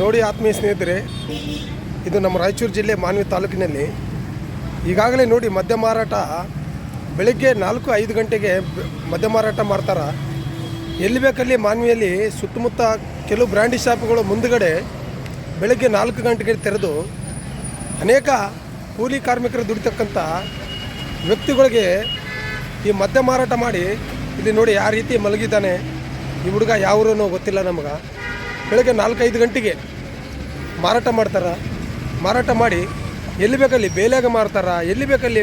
ನೋಡಿ ಆತ್ಮೀಯ ಸ್ನೇಹಿತರೆ, ಇದು ನಮ್ಮ ರಾಯಚೂರು ಜಿಲ್ಲೆ ಮಾನ್ವಿ ತಾಲೂಕಿನಲ್ಲಿ ಈಗಾಗಲೇ ನೋಡಿ ಮದ್ಯ ಮಾರಾಟ ಬೆಳಗ್ಗೆ ನಾಲ್ಕು ಐದು ಗಂಟೆಗೆ ಮದ್ಯ ಮಾರಾಟ ಮಾಡ್ತಾರೆ. ಎಲ್ಲಿ ಬೇಕಲ್ಲಿ ಮಾನ್ವಿಯಲ್ಲಿ ಸುತ್ತಮುತ್ತ ಕೆಲವು ಬ್ರ್ಯಾಂಡಿ ಶಾಪ್ಗಳು ಮುಂದುಗಡೆ ಬೆಳಗ್ಗೆ ನಾಲ್ಕು ಗಂಟೆಗೆ ತೆರೆದು ಅನೇಕ ಕೂಲಿ ಕಾರ್ಮಿಕರು ದುಡಿತಕ್ಕಂಥ ವ್ಯಕ್ತಿಗಳಿಗೆ ಈ ಮದ್ಯ ಮಾರಾಟ ಮಾಡಿ ಇಲ್ಲಿ ನೋಡಿ ಯಾವ ರೀತಿ ಮಲಗಿದ್ದಾನೆ. ಈ ಹುಡುಗ ಯಾವ ಗೊತ್ತಿಲ್ಲ ನಮಗೆ. ಬೆಳಗ್ಗೆ ನಾಲ್ಕೈದು ಗಂಟೆಗೆ ಮಾರಾಟ ಮಾಡ್ತಾರೆ. ಮಾರಾಟ ಮಾಡಿ ಎಲ್ಲಿ ಬೇಕಲ್ಲಿ ಬೇಲೆಯಾಗ ಮಾರ್ತಾರೆ, ಎಲ್ಲಿ ಬೇಕಲ್ಲಿ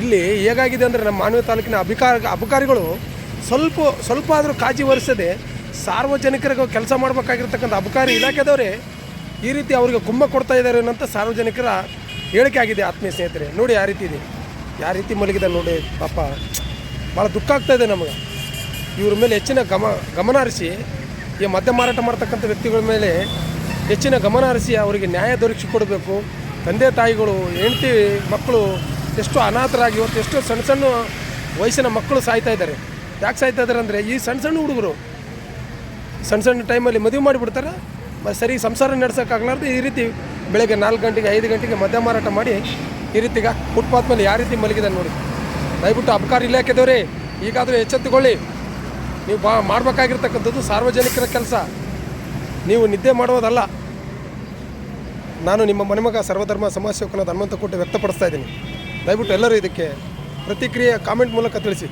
ಇಲ್ಲಿ ಹೇಗಾಗಿದೆ ಅಂದರೆ ನಮ್ಮ ಮಾನವ ತಾಲೂಕಿನ ಅಧಿಕಾರ ಅಬಕಾರಿಗಳು ಸ್ವಲ್ಪ ಸ್ವಲ್ಪ ಆದರೂ ಕಾಜಿ ವಹಿಸದೆ ಸಾರ್ವಜನಿಕರಿಗೆ ಕೆಲಸ ಮಾಡಬೇಕಾಗಿರ್ತಕ್ಕಂಥ ಅಬಕಾರಿ ಇಲಾಖೆದವರೇ ಈ ರೀತಿ ಅವರಿಗೆ ಗುಮ್ಮ ಕೊಡ್ತಾ ಇದ್ದಾರೆ ಅನ್ನೋಂಥ ಸಾರ್ವಜನಿಕರ ಹೇಳಿಕೆ ಆಗಿದೆ ಆತ್ಮೀಯ ಸ್ನೇಹಿತರೆ. ನೋಡಿ ಯಾವ ರೀತಿ ಇದೆ. ಯಾವ ರೀತಿ ಮಲಗಿದೆ ನೋಡಿ ಪಾಪ. ಭಾಳ ದುಃಖ ಆಗ್ತಾಯಿದೆ ನಮಗೆ. ಇವ್ರ ಮೇಲೆ ಹೆಚ್ಚಿನ ಗಮ ಗಮನ ಹರಿಸಿ ಈ ಮದ್ಯ ಮಾರಾಟ ಮಾಡ್ತಕ್ಕಂಥ ವ್ಯಕ್ತಿಗಳ ಮೇಲೆ ಹೆಚ್ಚಿನ ಗಮನ ಹರಿಸಿ ಅವರಿಗೆ ನ್ಯಾಯ ದೊರಕಿಸಿ ಕೊಡಬೇಕು. ತಂದೆ ತಾಯಿಗಳು, ಹೆಂಡತಿ ಮಕ್ಕಳು ಎಷ್ಟು ಅನಾಥರಾಗಿ ಇವತ್ತು ಎಷ್ಟು ಸಣ್ಣ ಸಣ್ಣ ವಯಸ್ಸಿನ ಮಕ್ಕಳು ಸಾಯ್ತಾ ಇದ್ದಾರೆ. ಯಾಕೆ ಸಾಯ್ತಾ ಇದ್ದಾರೆ ಅಂದರೆ ಈ ಸಣ್ಣ ಸಣ್ಣ ಹುಡುಗರು ಸಣ್ಣ ಸಣ್ಣ ಟೈಮಲ್ಲಿ ಮದುವೆ ಮಾಡಿಬಿಡ್ತಾರೆ? ಮತ್ತು ಸರಿ ಸಂಸಾರ ನಡೆಸೋಕ್ಕಾಗಲಾರ್ದು ಈ ರೀತಿ ಬೆಳಗ್ಗೆ ನಾಲ್ಕು ಗಂಟೆಗೆ, ಐದು ಗಂಟೆಗೆ ಮದ್ಯ ಮಾರಾಟ ಮಾಡಿ ಈ ರೀತಿಗ ಫುಟ್ಪಾತ್ ಮೇಲೆ ಯಾವ ರೀತಿ ಮಲಗಿದ್ದಾರೆ ನೋಡಿ. ದಯವಿಟ್ಟು ಅಬಕಾರಿ ಇಲಾಖೆದವರೇ ಈಗಾದರೂ ಎಚ್ಚೆತ್ತುಕೊಳ್ಳಿ. ನೀವು ಬಾ ಮಾಡಬೇಕಾಗಿರ್ತಕ್ಕಂಥದ್ದು ಸಾರ್ವಜನಿಕರ ಕೆಲಸ. ನೀವು ನಿದ್ದೆ ಮಾಡೋದಲ್ಲ ನಾನು ನಿಮ್ಮ ಮನೆಮಗ ಸರ್ವಧರ್ಮ ಸಮಾಜ ಸೇವಕನ ಹನುಮಂತ ಕೋಟೆ ವ್ಯಕ್ತಪಡಿಸ್ತಾ ಇದ್ದೀನಿ. ದಯವಿಟ್ಟು ಎಲ್ಲರೂ ಇದಕ್ಕೆ ಪ್ರತಿಕ್ರಿಯೆ, ಕಾಮೆಂಟ್ ಮೂಲಕ ತಿಳಿಸಿ.